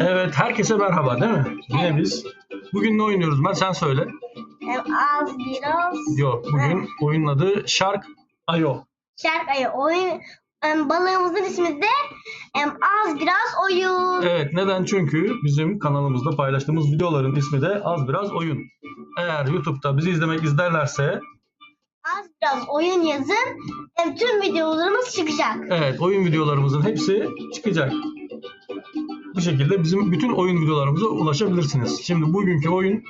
Evet, herkese merhaba değil mi? Yine biz. Bugün ne oynuyoruz? Ben sen söyle. Az biraz. Yok, bugün oyunun adı Shark Ayo. Şark ayı oyun. Hem balığımızın ismi de hem az biraz oyun. Evet, neden? Çünkü bizim kanalımızda paylaştığımız videoların ismi de Az Biraz Oyun. Eğer YouTube'da bizi izlemek izlerlerse, Az biraz oyun yazın. Hem tüm videolarımız çıkacak. evet oyun videolarımızın hepsi çıkacak. Bu şekilde bizim bütün oyun videolarımıza ulaşabilirsiniz. Şimdi bugünkü oyun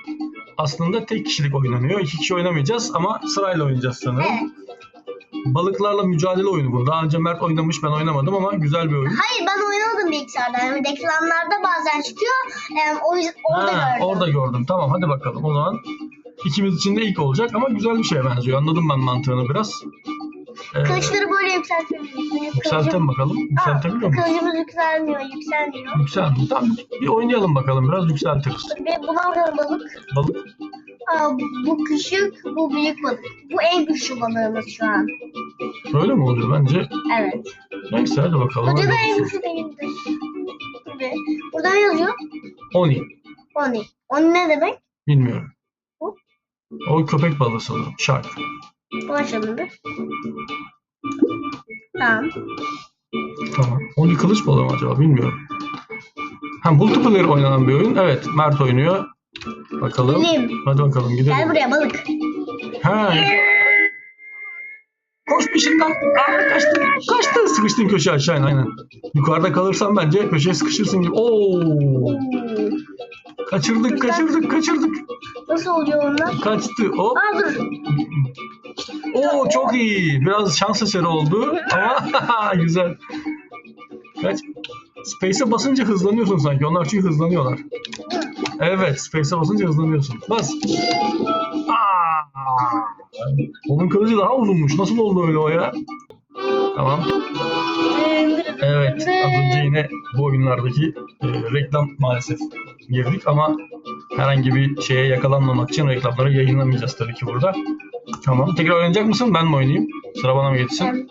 aslında tek kişilik oynanıyor. İki kişi oynamayacağız ama sırayla oynayacağız sanırım. Evet. Balıklarla mücadele oyunu bu. Daha önce Mert oynamış ben oynamadım ama güzel bir oyun. Hayır ben oynamadım bilgisayarda. Hem reklamlarda bazen çıkıyor. Hem o yüzden orada Ha, gördüm. Orada gördüm. Tamam hadi bakalım. O zaman ikimiz için de ilk olacak ama güzel bir şeye benziyor. Anladım ben mantığını biraz. Ee, Kılıçları böyle yükseltebiliyoruz. yükseltelim bakalım. Yükseltebiliyor muyuz? Kılıcımız yükselmiyor, yükselmiyor. Yükseldi. Tamam bir oynayalım bakalım. Biraz yükseltiriz. Ve bakalım balık. Balık. Aa, bu küçük, bu büyük balık. Bu en güçlü balığımız şu an. Öyle mi oluyor bence? Evet. Neyse hadi bakalım. Hoca da en güçlü. Tabii. Burada yazıyor? Oni. Oni. Oni ne demek? Bilmiyorum. O köpek balığı sanırım. Shark. Bu bir. Tamam. Tamam. Oni kılıç balığı mı acaba? Bilmiyorum. Ha multiplayer oynanan bir oyun. Evet. Mert oynuyor. Bakalım. Bilim. Hadi bakalım gidelim. Gel buraya balık. Ha. Koş peşinden. Aa, kaçtı. Kaçtı. Sıkıştın köşe aşağı aynen. Yukarıda kalırsan bence köşeye sıkışırsın gibi. Oo. Kaçırdık, kaçırdık, kaçırdık. Nasıl oluyor onlar? Kaçtı. Hop. Aa dur. Oo çok iyi. Biraz şans eseri oldu ama güzel. Kaç? Space'e basınca hızlanıyorsun sanki. Onlar çünkü hızlanıyorlar. Evet, Space'e basınca hızlanıyorsun. Bas. Aa! Onun kılıcı daha uzunmuş. Nasıl oldu öyle o ya? Tamam. Evet, az önce yine bu oyunlardaki e, reklam maalesef girdik ama herhangi bir şeye yakalanmamak için reklamları yayınlamayacağız tabii ki burada. Tamam. Tekrar oynayacak mısın? Ben mi oynayayım? Sıra bana mı geçsin? Sen,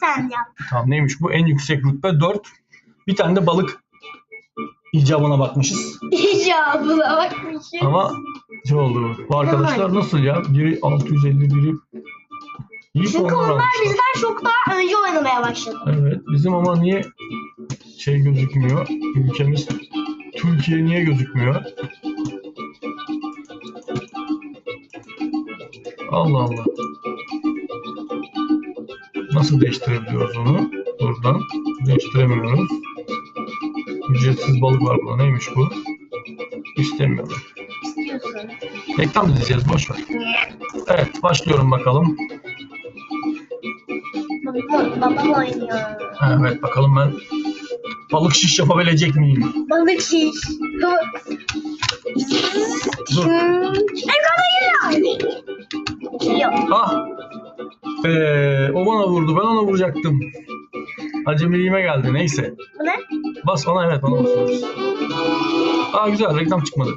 sen yap. Tamam neymiş bu? En yüksek rütbe 4. Bir tane de balık icabına bakmışız. İcabına bakmışım. Ama şey oldu. Bu arkadaşlar nasıl ya? Biri 650, biri Çünkü onlar almışlar. bizden çok daha önce oynamaya başladı. Evet. Bizim ama niye şey gözükmüyor? Ülkemiz Türkiye niye gözükmüyor? Allah Allah. Nasıl değiştirebiliyoruz onu? Buradan değiştiremiyoruz. Ücretsiz balık var burada. Neymiş bu? İstemiyorum. İstiyorsun. Reklam diyeceğiz. Boş ver. Evet. Başlıyorum bakalım. Babam, oynuyor. Ha, Evet. Bakalım ben balık şiş yapabilecek miyim? Balık şiş. Dur. Ekrana geliyor. Geliyor. Ah! Be, o bana vurdu. Ben ona vuracaktım. Acemiliğime geldi. Neyse. Bu ne? Bas ona evet ona basıyoruz. Aa güzel reklam çıkmadı.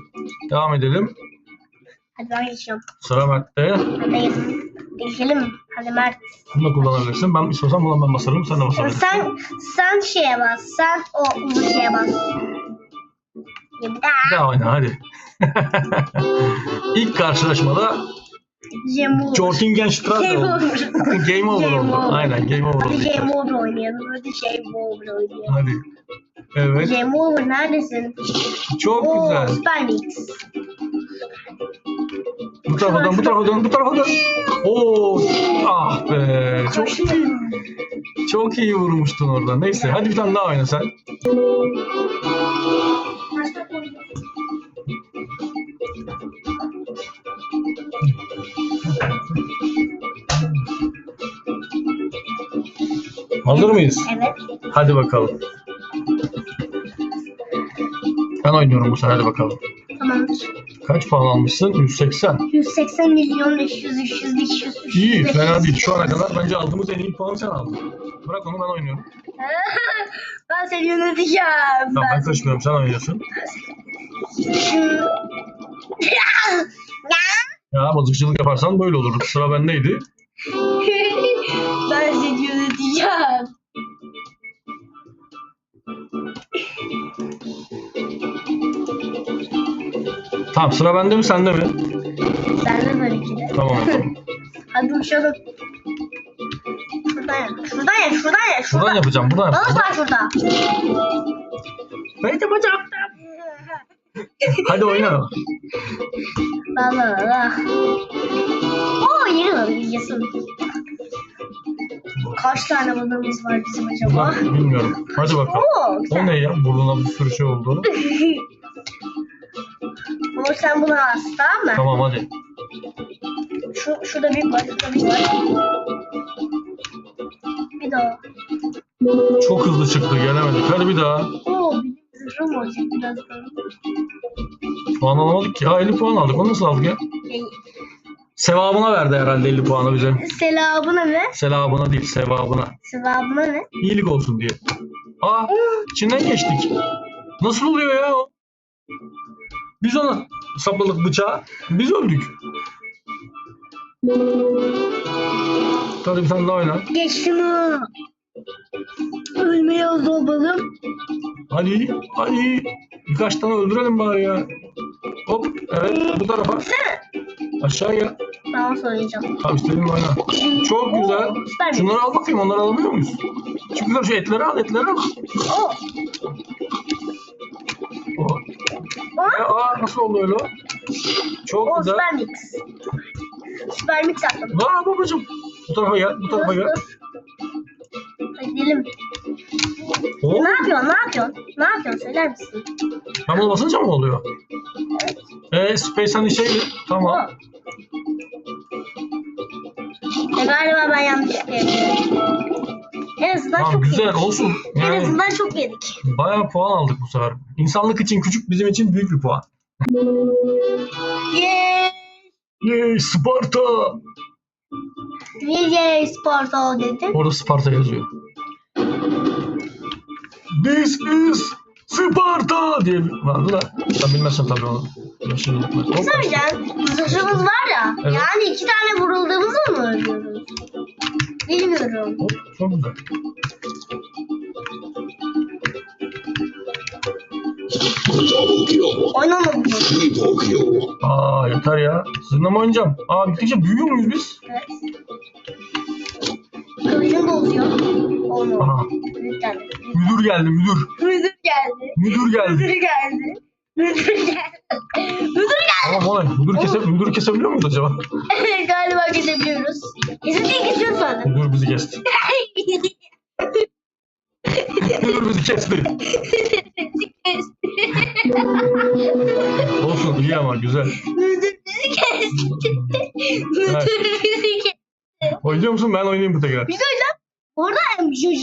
Devam edelim. Hadi ben geçiyorum. Sıra Mert'te. Hadi geçelim. Hadi Mert. Bunu kullanabilirsin. Ben istiyorsan ben basarım. Sen de basabilirsin. sen, sen şeye bas. Sen o uzun şeye bas. Bir daha. oyna hadi. İlk karşılaşmada. Jortingen Strasser Game over. Oldu. Aynen game over oldu. Hadi Game Over oynayalım. Hadi Game Over oynayalım. Hadi. Evet. Game Over neredesin? Çok Oo, güzel. Süper Mix. Bu tarafa dön, bu tarafa dön, bu tarafa dön. Oo, ah be. Çok Koştum. Çok iyi vurmuştun orada. Neyse hadi bir tane daha oyna sen. Hazır mıyız? Evet. Hadi bakalım. Ben oynuyorum bu sefer hadi bakalım. Tamamdır. Kaç puan almışsın? 180. 180 milyon 500 300 500 300. İyi 500. fena değil. Şu ana kadar bence aldığımız en iyi puanı sen aldın. Bırak onu ben oynuyorum. ben seni yöneteceğim. Tamam ben karışmıyorum sen oynuyorsun. Ya mızıkçılık yaparsan böyle olur. Sıra bendeydi. Tamam sıra bende mi sende mi? Sen de böyle ki de. Tamam. Hadi uçalım. Şuradan yap. Şuradan yap. Şuradan yap. Buradan yapacağım. Buradan Balık yapacağım. var şurada. Ben yapacağım. Hadi oyna. La. Oo yeni balık yiyeceğiz. Kaç tane balığımız var bizim acaba? Bilmiyorum. Hadi bakalım. Oo O ne ya? Burnuna bir sürü şey oldu. Umut sen bunu al tamam mı? Tamam hadi. Şu, şurada bir var. Şurada bir var. Bir daha. Çok hızlı çıktı. Gelemedik. Hadi bir daha. Oo zırhım olacak birazdan. Puan alamadık ki. Aa 50 puan aldık. Onu nasıl aldık ya? Sevabına verdi herhalde 50 puanı bize. Selabına ne? Sevabına değil, sevabına. Sevabına ne? İyilik olsun diye. Aa, içinden geçtik. Nasıl oluyor ya o? Biz ona sapladık bıçağı. Biz öldük. Hadi bir tane daha oyna. Geç şunu. Ölmeye hazır ol balım. Hadi, hadi. Birkaç tane öldürelim bari ya. Hop, evet bu tarafa. Aşağı gel. Tamam söyleyeceğim. Tamam istediğin oyna. Çok güzel. Süper Şunları al bakayım, onları alabiliyor muyuz? Güzel şu etleri al, etleri al. Oo. Ya, aa, nasıl oldu öyle o? Çok Oo güzel. süper mix. Süper mix yaptım. Aa babacım. Bu tarafa gel, bu tarafa gel. Hadi gidelim. Ne yapıyorsun? Ne yapıyorsun? Ne yapıyorsun? Söyler misin? ben bunu basınca mı oluyor? Evet. Ee, Space hani şeydi. Tamam. Oo. E galiba ben yanlışlıkla yapıyorum. En azından Tamam çok güzel yedik. olsun. En Yani azından çok yedik. bayağı puan aldık bu sefer. İnsanlık için küçük, bizim için büyük bir puan. Yeee. Yay Sparta! Niye Sparta dedin? Orada Sparta yazıyor. This is Sparta diye bir- vardı da. Sen bilmezsen tabii onu. Hop. Söyleyeceğim. Zırhımız var ya. Evet. Yani iki tane vurulduğumuzu mu ölüyoruz? Bilmiyorum. Hop, çok güzel. Oynamadım. Aa yeter ya. Sizinle mi oynayacağım? Aa gittikçe büyüyor muyuz biz? Evet. Kılıcım uzuyor. Olmadı. Aha. Büyük geldi. Müdür geldi müdür. Müdür geldi. Müdür geldi. Müdür geldi. Müdür geldi. Müdür geldi. Tamam olay. Müdür, kese, müdürü kesebiliyor muyuz acaba? Galiba gidebiliyoruz. Kesin değil kesiyor sonra. Müdür bizi kesti. Müdür bizi kesti. Olsun iyi ama güzel. Müdür bizi kesti. Müdür bizi kesti. Oynuyor musun? Ben oynayayım bu tekrar. Bir söyleyeceğim. Orada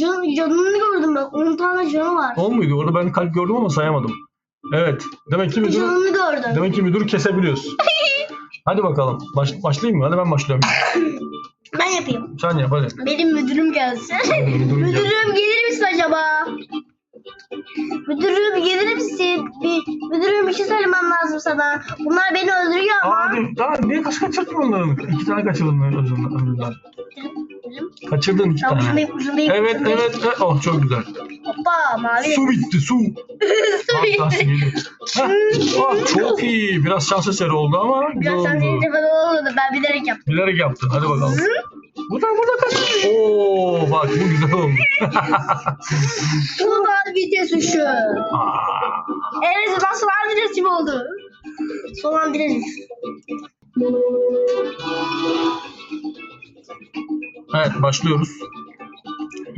can, canını gördüm bak. 10 tane canı var. On muydu? Orada ben kalp gördüm ama sayamadım. Evet. Demek ki müdür, Canını gördüm. demek ki müdürü kesebiliyoruz. Hadi bakalım. Baş, başlayayım mı? Hadi ben başlıyorum. Ben yapayım. Sen yap hadi. Benim müdürüm gelsin. Müdürüm müdürüm gelir misin acaba? Müdürüm gelir misin? Bir, müdürüm bir şey söylemem lazım sana. Bunlar beni öldürüyor ama. Abi daha niye kaç kaçırdın onların? İki tane kaçırdın önceden. Müdürüm. Kaçırdın iki tane. ucundayım ucundayım. Evet ucundayım. evet. evet. Oh çok güzel. Hoppa mavi. Su bitti su. Su bitti. ah, çok iyi. Biraz şans eseri oldu ama Biraz oldu. deyince bana olmadı. Ben bilerek yaptım. Bilerek yaptın. Hadi bakalım. Buradan burada kaç. Oo bak bu güzel oldu. An vites uşu. Aa, En azından son an vites oldu. Son an vites Evet başlıyoruz.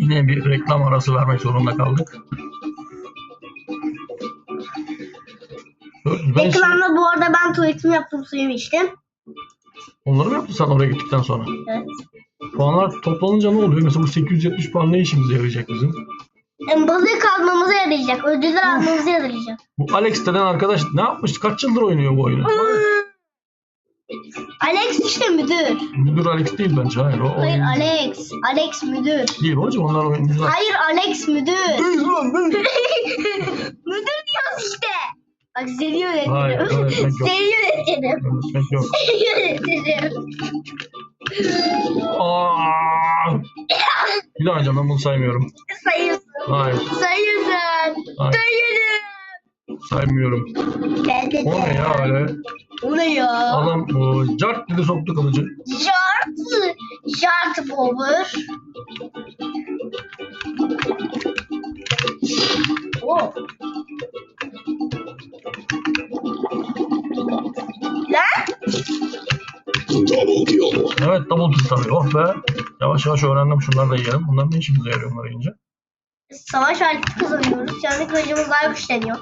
Yine bir reklam arası vermek zorunda kaldık. Ben Ekranda bu arada ben tuvaletimi yaptım suyumu içtim. onları mı yaptın sen oraya gittikten sonra? Evet. Puanlar toplanınca ne oluyor? Mesela bu 870 puan ne işimize yarayacak bizim? Yani balığı kalmamıza yarayacak. Ödüller almamıza yarayacak. Bu Alex denen arkadaş ne yapmış? Kaç yıldır oynuyor bu oyunu? Alex işte müdür. Müdür Alex değil bence. Hayır o Hayır oyuncu Alex. Alex müdür. değil. Hocam onlar oyuncular. Hayır Alex müdür. Değil lan değil. müdür diyoruz işte. Bak seni Hayır, yönetirim. öğretmek yok. Seni yönetirim. Öğretmek yok. Seni yönetirim. Aa! Bir daha oynayacağım ben bunu saymıyorum. Sayıyorsun. Hayır Sayıyorsun. Hayır. Sayıyorum. Saymıyorum. O ne ya öyle? O ne ya? Adam o cart dedi soktu kılıcı. Jart. Jart power. Oh. Lan? Double kill. Evet double kill tabii. Oh be. Yavaş yavaş öğrendim şunları da yiyelim. Bunlar ne işimize yarıyor bunları yiyince? Savaş aleti kazanıyoruz. Yani kılıcımız daha güçleniyor.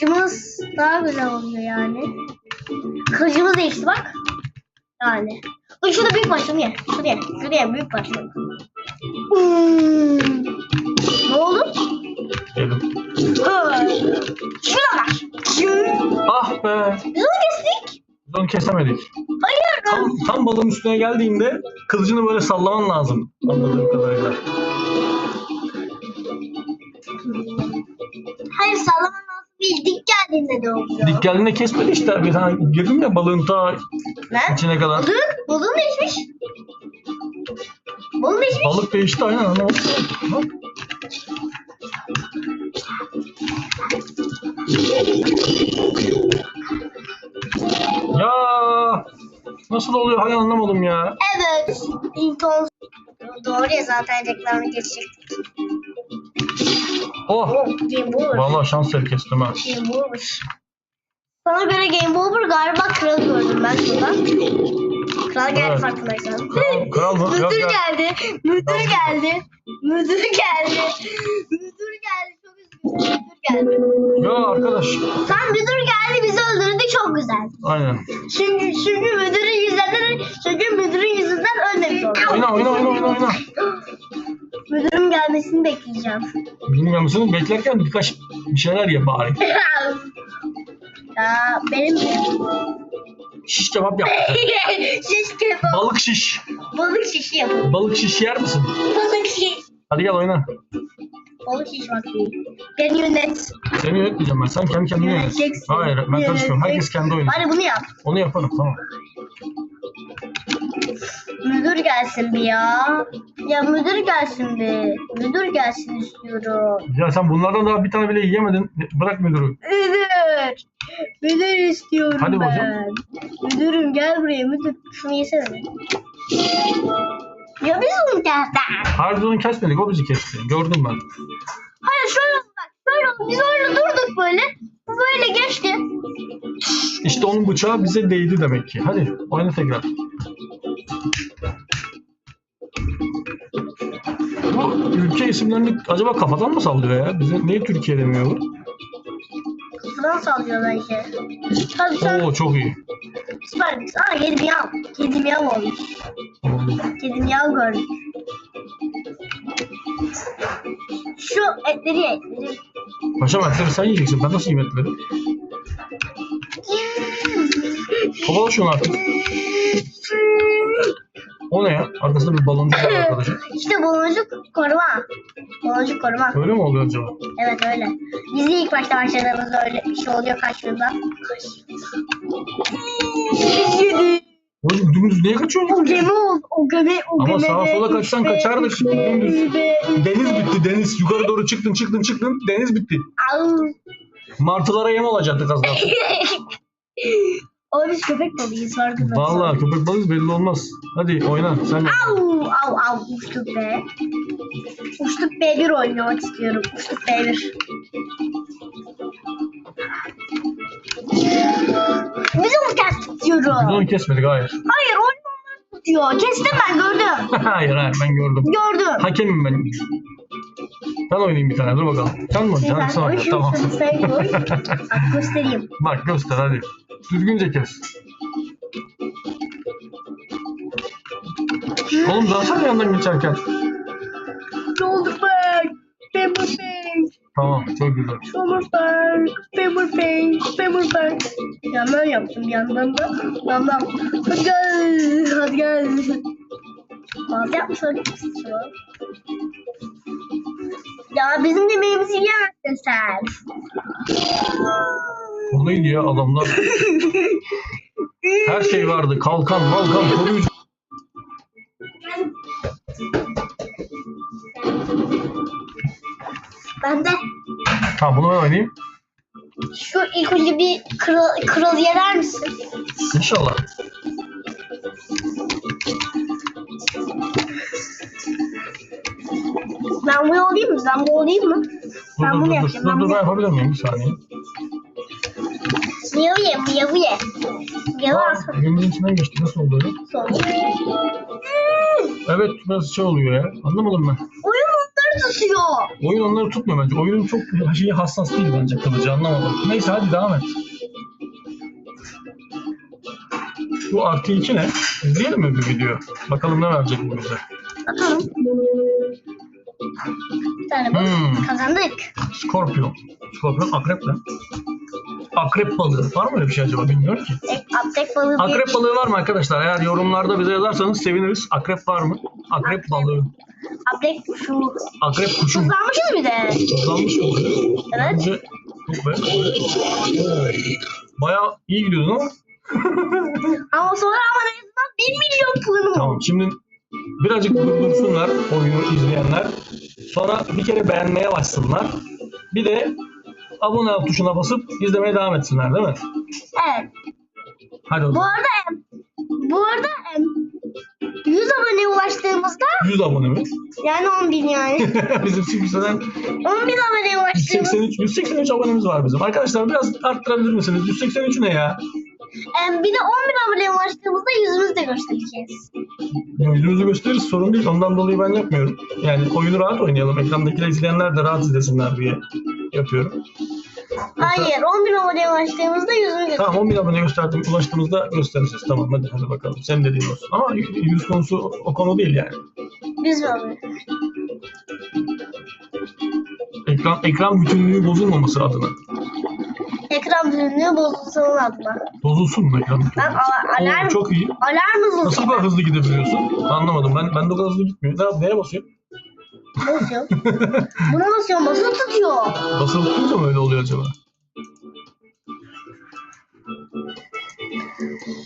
Kılıcımız daha güzel oluyor yani. Kılıcımız değişti bak. Yani. Bak şurada büyük başladım ya. Şuraya. Şuraya büyük başladım. Hmm. Ne oldu? Yedim. Şurada var. Ah be. Biz onu kestik. Biz onu kesemedik. Hayır. Tam, tam balın üstüne geldiğinde kılıcını böyle sallaman lazım. Anladığım kadarıyla. Hayır sallaman lazım değil. Dik geldiğinde de oluyor. Dik geldiğinde kesmedi işte. Bir tane girdim ya balığın ta Ne? içine kadar. Balık? Balığın değişmiş. Balığın değişmiş. Balık değişti aynen anlamadım. Bak. Ya nasıl oluyor hala anlamadım ya. Evet. Inton. Doğru ya zaten reklamı geçecektik. Oh. Game Over. Vallahi şans el kestim ha. Game Over. Sana göre Game Over galiba kral gördüm ben şurada. Kral geldi Evet. farkındaysan. Kral, kral? Yok Müdür geldi. Müdür geldi. Müdür geldi. Müdür geldi. Çok üzgünüm. Müdür geldi. Ya arkadaş. Sen müdür geldi bizi öldürdü çok güzel. Aynen. Çünkü, çünkü müdürün yüzünden çünkü müdürün yüzünden ölmemiş. Oyna oyna oyna oyna oyna. Müdürün gelmesini bekleyeceğim. Bilmiyor musun? Beklerken birkaç bir şeyler ye bari. ya benim Şiş kebap yap. şiş kebap. Balık şiş. Balık şişi yapın. Balık şiş yer misin? Balık şiş. Hadi gel oyna. Balık şiş vakti. Beni yönet. Seni yönetmeyeceğim ben. Sen kendi kendine yönet. Yöneteceksin. Hayır ben karışmıyorum. Herkes kendi oyunu. Hadi bunu yap. Onu yaparım tamam. Müdür gelsin bir ya. Ya müdür gelsin bir. Müdür gelsin istiyorum. Ya sen bunlardan daha bir tane bile yiyemedin. Bırak müdürü. Müdür. Müdür istiyorum Hadi ben. hocam. Müdürüm gel buraya müdür. Şunu yesene. Ya biz onu kestik. Harbiden kesmedik. O bizi kesti. Gördüm ben. Hayır şöyle bak. Şöyle oldu. Biz öyle durduk böyle. Böyle geçti. İşte onun bıçağı bize değdi demek ki. Hadi oyna tekrar. Ülke isimlerini acaba kafadan mı sallıyor ya? Bize niye Türkiye demiyor? Kafadan sallıyor bence. Hadi sen Oo çok iyi. süper. Aa kedi miyav. Kedi miyav olmuş. Oldu. Kedi miyav gördük. Şu etleri ye, etleri. Paşam etleri sen yiyeceksin. Ben nasıl yiyeyim etleri? Kovala şunu artık. O ne ya? Arkasında bir baloncuk var arkadaşım. İşte baloncuk koruma. Baloncuk koruma. Öyle mi oluyor acaba? Evet öyle. Biz de ilk başta başladığımızda öyle bir şey oluyor. Yedi. Oğlum dümdüz niye kaçıyorsun? O gemi oldu. O gemi, o Ama gemi. sağa sola kaçsan kaçardık. Dümdüz. Deniz bitti deniz. Yukarı doğru çıktın çıktın çıktın. Deniz bitti. Martılara yem olacaktık az daha. Ama biz köpek balıyız farkındasın. Vallahi köpek balığız belli olmaz. Hadi oyna sen de. Au au au uçtuk be. Uçtuk B1 oynamak istiyorum. Uçtuk B1. Biz onu kestik Biz diyorum. onu kesmedik hayır. Hayır onları tutuyor. Kestim ben gördüm. hayır hayır ben gördüm. Gördüm. Hakemim ben. Ben oynayayım bir tane dur bakalım. Sen mi oynayacaksın? Hadi sen oyna. Tamam. Sen. Bak göstereyim. Bak göster hadi. Düzgünce kes. Oğlum dursana yandan geçerken. Goldberg. Pemberberg. Tamam çok güzel. Pemberberg. Pemberberg. Pemberberg. Yandan yaptım yandan da. Yandan. Hadi gel. Hadi gel. Fazla yapmış Ya bizim yemeğimizi yiyemezsin sen. O neydi ya adamlar? Her şey vardı. Kalkan, malkan, koruyucu. Ben de Tamam bunu ben oynayayım. şu ilk önce bir kral, kral yener misin? İnşallah. Ben bu olayım mı? Ben bu olayım mı? Dur Ben dur bunu dur yapacağım, Dur ben dur bunu yapabilir miyim? Bir saniye. Miyavu ye, miyavu ye. Miyavu Aa, alsana. Gönlün içinden geçti. Nasıl oldu öyle? Evet biraz şey oluyor ya. Anlamadım ben. Oyun onları tutuyor. Oyun onları tutmuyor bence. Oyunun çok şeyi hassas değil bence kılıcı anlamadım. Neyse hadi devam et. Bu artı iki ne? İzleyelim mi bir video? Bakalım ne verecek bu bize. Bakalım. Bir tane bu. Hmm. Kazandık. Scorpion. Scorpion akrep ne? Akrep balığı. Var mı öyle bir şey acaba bilmiyorum ki. Ek, aptek balığı Akrep balığı var mı arkadaşlar? Eğer yorumlarda bize yazarsanız seviniriz. Akrep var mı? Akrep balığı. Aptek kuşu. Akrep kuşu. Tuzlanmışız bir de. Tuzlanmış mı? Evet. Bence çok be. Bayağı iyi gidiyordun ama. Ama sonra ama en azından 1 milyon puanım Tamam şimdi birazcık durdursunlar oyunu izleyenler. Sonra bir kere beğenmeye başlasınlar. Bir de abone ol tuşuna basıp izlemeye devam etsinler değil mi? Evet. Hadi o Bu zaman. arada bu arada em, 100 aboneye ulaştığımızda 100 abone mi? yani 10 bin yani. bizim zaten 10 bin aboneye ulaştığımızda 183, 183 abonemiz var bizim. Arkadaşlar biraz arttırabilir misiniz? 183 ne ya? em, bir de 10 bin aboneye ulaştığımızda yüzümüzü de göstereceğiz. Yüzümüzü gösteririz sorun değil. Ondan dolayı ben yapmıyorum. Yani oyunu rahat oynayalım. Ekrandakiler izleyenler de rahat izlesinler diye yapıyorum. Hayır 10 bin aboneye ulaştığımızda göstereceğiz. Tamam 10 bin abone gösterdim. Ulaştığımızda göstereceğiz. Tamam hadi hadi bakalım. Sen dediğin olsun. Ama yüz konusu o konu değil yani. 100 bin abone. Ekran, ekran bütünlüğü bozulmaması adına. Ekran büyüklüğü bozulsun adına. Bozulsun mu ekran? Ben a- alarm, Oo, çok iyi. alarm Nasıl bu hızlı kadar hızlı gidebiliyorsun? Anlamadım. Ben ben de o kadar hızlı gitmiyor. Ne, neye basıyorsun? basıyor. Buna basıyorum basılı tutuyor. Basılı tutunca mı öyle oluyor acaba?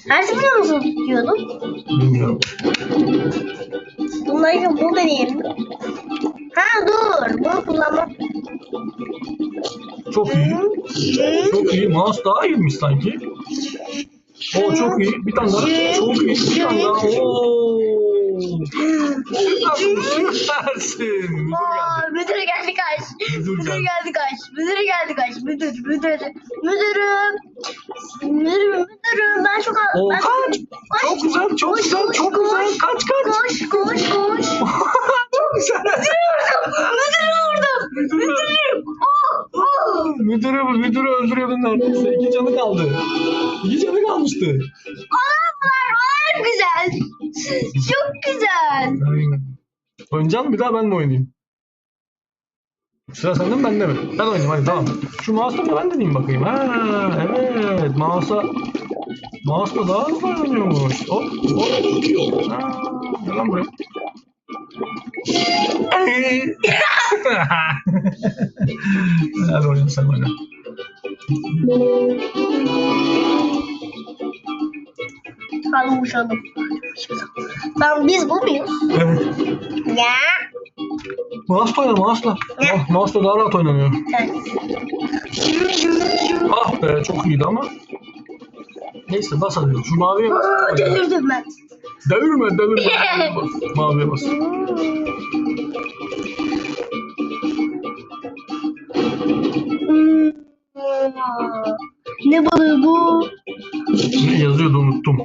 Her seferinde nasıl tutuyordum? Bilmiyorum. Bunları bunu deneyelim. Ha dur. Bunu kullanmak. Çok iyi. Çok iyi. Mouse daha iyiymiş sanki. O çok iyi. Bir tane daha. Çok iyi. Bir tane daha. Oo. Süpersin. Müdür geldi. müdür geldi kaç. Müdür Müdür geldi. geldi kaç. Müdür geldi kaç. Müdür, müdür. Müdürüm. Müdürüm, müdürüm. Ben çok Oo, ben kaç. Çok güzel. Çok Koş, güzel. koş, Çok koş. güzel. Kaç kaç. Koş, koş, koş. çok güzel. Müdürü vurdum. Müdürü. Müdürüm. Oh, oh. Müdürü, müdürü öldürüyordun neredeyse. İki canı kaldı. İki canı kalmıştı. Alarmlar var güzel. Çok güzel. Aynen. Oynayacak mısın? Bir daha ben mi oynayayım? Sıra sende mi bende mi? Ben oynayayım hadi tamam. Şu mouse'la da ben deneyeyim bakayım. Ha evet mouse'a Mouse'la daha hızlı oynanıyormuş. Hop hop. Ha, gel lan buraya. Hadi oyna sen oyna. Hadi uçalım. Ben biz bu muyuz? Evet. Ya. Mouse'la oyna mouse'la. Oh, mouse'la daha rahat oynanıyor. Evet. Ah be çok iyiydi ama. Neyse bas hadi. Şu maviye bas. Delirdim ben. Devirme devirme. Bas, Maviye bas. Hmm. Ne balığı bu? Ne yazıyordu unuttum.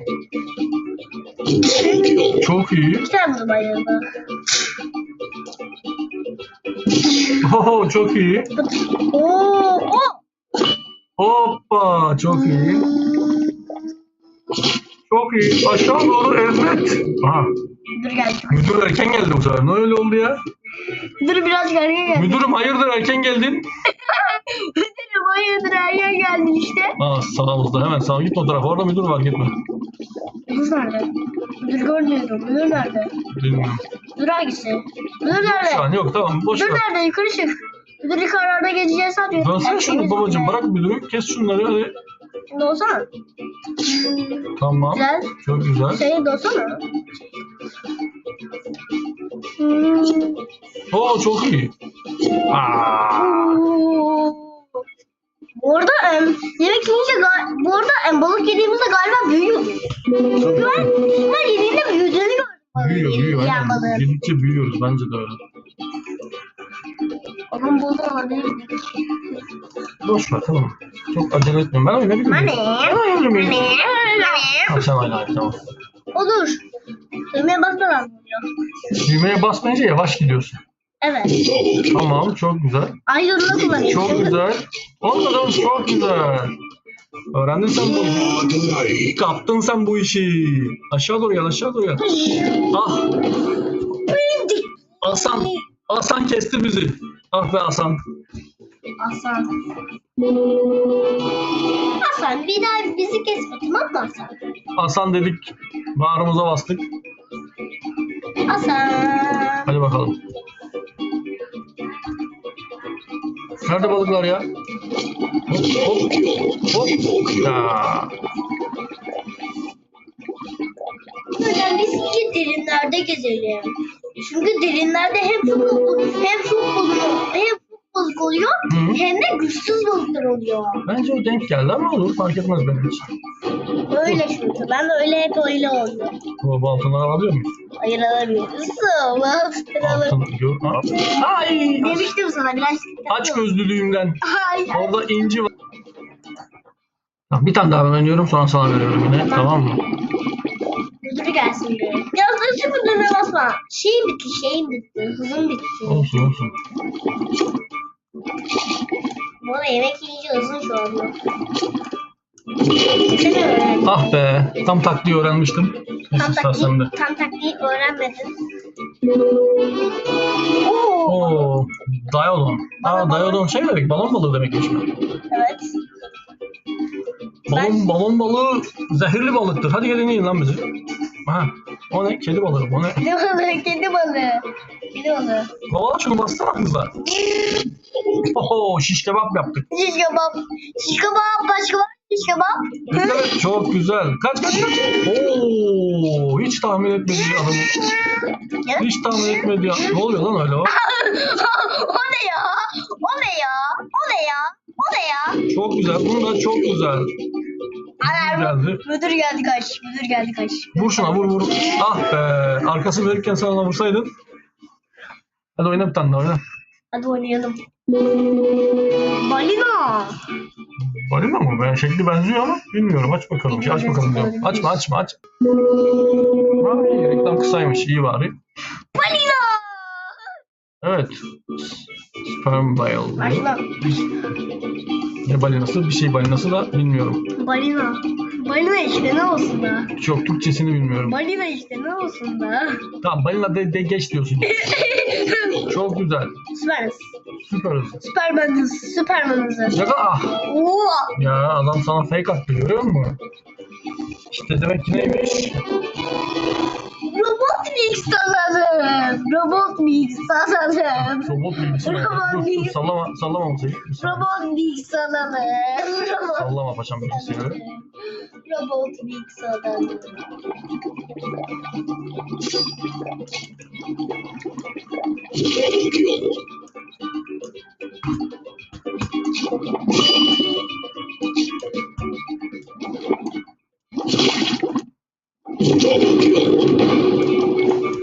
Çok iyi. Tane balığı bayıldı. Oho çok iyi. Oo, o. Hoppa çok iyi. Aşağı doğru evet. Aha. Dur gel. Müdür erken geldi bu sefer. Ne öyle oldu ya? Dur biraz geriye gel. Müdürüm hayırdır erken geldin? Müdürüm hayırdır erken geldin işte. Aa sağımızda hemen sağ gitme o tarafa. Orada müdür var gitme. Müdür nerede? Müdür görmüyorum. Müdür nerede? Bilmiyorum. Müdür hangisi? Müdür Şu nerede? an yok tamam boş Müdür ver. nerede? Yukarı çık. Müdür yukarıda gezeceğiz sanıyor. Dönsene şunu babacım bırak müdürü kes şunları hadi. Şimdi olsana. Tamam Güzel. çok güzel. Senin de olsana. Hmm. Oo çok iyi. Aa, Bu arada em, yemek yiyince gal- bu arada em, balık yediğimizde galiba büyüyor. Çünkü ben ben yediğinde büyüdüğünü gördüm. büyüyor büyüyor. yiyen aynen. Yedikçe büyüyoruz bence de öyle. Onun balığı olabilir. Boş ver tamam. Çok acele etmiyorum. Ben oynayabilirim. Anne. Ben oynayabilirim. Anne. Tamam sen oyna tamam. Olur. Düğmeye basmadan oluyor. Düğmeye basmayınca yavaş gidiyorsun. Evet. Tamam çok güzel. Ayrılığını kullanıyorum. Çok güzel. Olmadı çok güzel. Öğrendin sen bu işi. Kaptın sen bu işi. Aşağı doğru gel aşağı doğru gel. Ah Hasan. Hasan kesti bizi. Ah be Hasan. Hasan. Hasan bir daha bizi kesme tamam mı Hasan? Hasan dedik. Bağrımıza bastık. Hasan. Hadi bakalım. Nerede balıklar ya? Hop hop hop. Ya. Neden biz iyice derinlerde gezelim? Çünkü derinlerde hem çok hem balık hem balık oluyor Hı. hem de güçsüz balıklar oluyor. Bence o denk geldi ama olur fark etmez benim için. Öyle çünkü. Ben de öyle hep öyle oluyor. Bu, bu altınları alabiliyor muyum? Hayır alamıyoruz. Altın gör. Aa. Ay. Demiştim sana biraz. Aç gözlülüğümden. Hayır. Orada inci var. Tamam, bir tane daha ben oynuyorum sonra sana veriyorum yine. Tamam mı? Gelsin bir. Ya sen şu müdürüne basma. Şeyim bitti, şeyim bitti. Hızım bitti. Olsun olsun. Bu arada yemek yiyince hızın şu anda. Ah be. Tam taktiği öğrenmiştim. Tam sende. taktiği, tam taktiği öğrenmedin. Oo. Oo. Dayodon. Aa dayodon şey demek. Balon balığı demekmiş mi? Evet. Balon, balon balığı zehirli balıktır. Hadi gelin yiyin lan bizi. Ha. O ne? Kedi balığı. O ne? Kedi balığı, kedi balığı. Kedi balığı. Kovala şunu bassana kızlar. Oho şiş kebap yaptık. Şiş kebap. Şiş kebap, baş kebap, şiş kebap. Evet, çok güzel. Kaç kaç kaç. Oo, hiç tahmin etmediği adamı. Hiç tahmin etmediği Ne oluyor lan öyle o? o ne ya? O ne ya? O ne ya? O ne ya? Çok güzel. Bunu da çok güzel. Alarm. Geldi. Müdür geldi kaç. Müdür geldi kaç. Vur şuna vur vur. Ah be. Arkası verirken sen ona vursaydın. Hadi oyna bir tane daha oyna. Hadi oynayalım. Balina. Balina mı? Ben şekli benziyor ama bilmiyorum. Aç bakalım. Aç bakalım diyorum. Açma açma aç. Ay, reklam kısaymış. iyi bari. Balina. Evet. Sperm whale. Başla. Ne balinası? Bir şey balinası da bilmiyorum. Balina. Balina işte ne olsun da. Çok Türkçesini bilmiyorum. Balina işte ne olsun da. Tamam balina de, de geç diyorsun. Çok güzel. Süperiz. Süper hızlı. Süpermen'iz. Süpermen'iz. Ya da ah. Oo. Ya adam sana fake attı görüyor musun? İşte demek ki neymiş? Robot Mix sanırım. Robot Mix sanırım. Robot bilgisi. mi? Robot bilgisi. sallama, sallama saniye. Robot Mix sanırım. Robot Sallama paşam bilgisayarı. Robot Mix sanırım.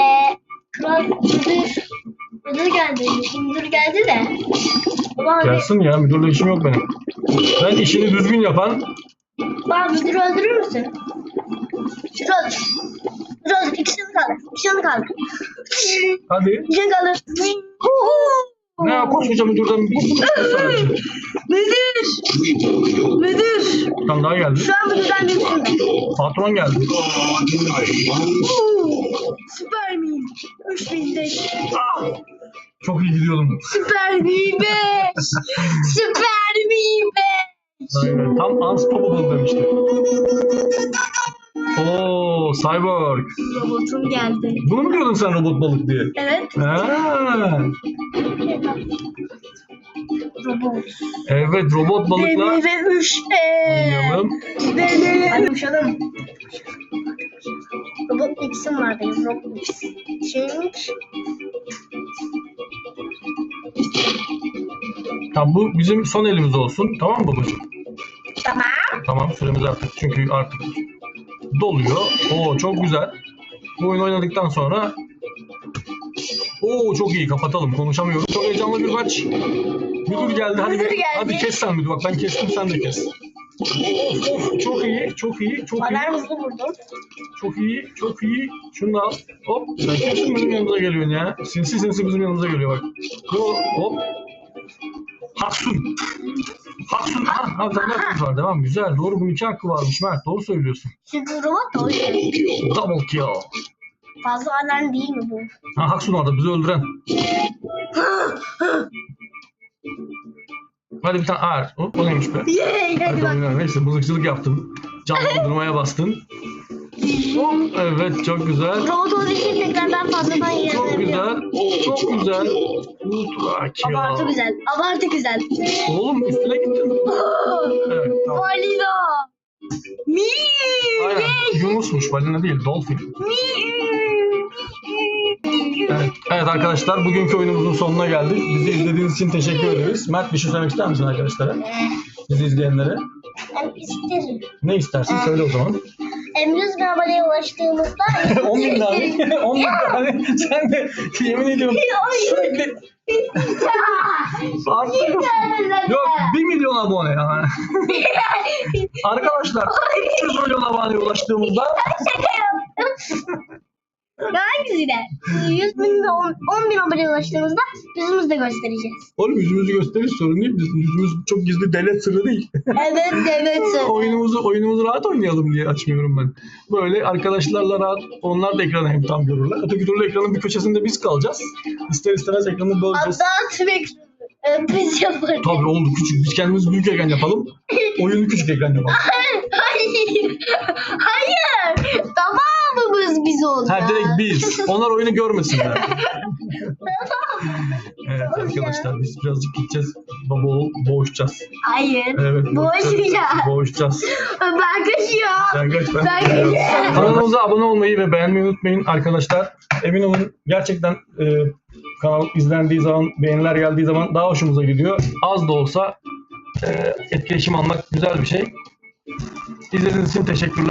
Eee kral müdür müdür geldi. Müdür geldi de. Abi, Gelsin ya müdürle işim yok benim. Ben işini düzgün yapan baba müdürü öldürür müsün? Müdürü öldür. Müdürü öldür. İki canı kaldı. İki canı kaldı. hadi. İki canı kaldı. Ne koskoca müdürden bir Müdür! Müdür! Bir tane daha geldi. Şu an müdürden bir üstünde. Kill. Patron geldi. Süper miyim? 3005. Ah! Çok iyi gidiyordum. Süper miyim be? Süper miyim be? Aynen. Tam unstoppable demişti. Oo, Cyborg. Robotum geldi. Bunu mu diyordun sen robot balık diye? Evet. Ha. Robot. Evet, robot balıkla ve üç oynayalım. Hadi uçalım. Robot Mix'im var benim. Robot Mix. Şeymiş. Tamam bu bizim son elimiz olsun. Tamam mı babacığım? Tamam. Tamam süremiz artık çünkü artık doluyor. Oo çok güzel. Bu oyunu oynadıktan sonra Oo çok iyi kapatalım konuşamıyorum. Çok heyecanlı bir maç. Müdür geldi hadi Müdür geldi. hadi kes sen müdür bak ben kestim sen de kes. Of of çok iyi çok iyi çok iyi Alarm hızlı vurdum. çok iyi çok iyi. Şunu da al. Hop sen kimsin bizim yanımıza geliyorsun ya. Sinsi sinsi bizim yanımıza geliyor bak. Hop hop. Haksun. Haksun. Ha, ha, kız var devam. Güzel. Doğru bunun iki hakkı varmış Mert. Doğru söylüyorsun. Çünkü robot da o yüzden. Double kill. Fazla alarm değil mi bu? Ha Haksun orada bizi öldüren. Hadi bir tane ağır. O, o neymiş be? Yay hadi Hadi bak. oyna. Neyse mızıkçılık yaptın. Canlandırmaya bastın. Hop, evet çok güzel. Robot olduğu için tekrardan fazladan Çok güzel. Çok güzel. Abartı güzel. Abartı güzel. Oğlum üstüne gittin. Evet tamam. Balina. Miu. Aynen. Yunusmuş. Balina değil. Dolphin. Evet. evet arkadaşlar bugünkü oyunumuzun sonuna geldik. Bizi izlediğiniz için teşekkür ederiz. Mert bir şey söylemek ister misin arkadaşlara? Bizi izleyenlere. Ben isterim. Ne istersin söyle o zaman. Emrüz aboneye ulaştığımızda 10 bin tane. 10 bin tane. Sen de yemin ediyorum sürekli farklı. Yok 1 milyon abone yani. Arkadaşlar 300 milyon aboneye ulaştığımızda Hangisiyle? 100 bin ve 10, 10 bin aboneye ulaştığımızda yüzümüzü de göstereceğiz. Oğlum yüzümüzü gösterir sorun değil. Bizim yüzümüz çok gizli devlet sırrı değil. Evet evet. oyunumuzu oyunumuzu rahat oynayalım diye açmıyorum ben. Böyle arkadaşlarla rahat onlar da ekranı hem tam görürler. Öteki türlü ekranın bir köşesinde biz kalacağız. İster istemez ekranı böleceğiz. Hatta e, biz yaparız. Tabii oldu küçük. Biz kendimiz büyük ekran yapalım. Oyunu küçük ekran yapalım. Hayır. Hayır. Tamamımız biz olacağız. Ha direkt biz. Onlar oyunu görmesinler. evet arkadaşlar biz birazcık gideceğiz. Baba boğuşacağız. Hayır. Evet Boğuşacağız. Boğuşacağız. Ben kaçıyorum. Sen kaç ben. Ben kaçıyorum. Kanalımıza abone olmayı ve beğenmeyi unutmayın arkadaşlar. Emin olun gerçekten e, kanal izlendiği zaman, beğeniler geldiği zaman daha hoşumuza gidiyor. Az da olsa e, etkileşim almak güzel bir şey. İzlediğiniz için teşekkürler.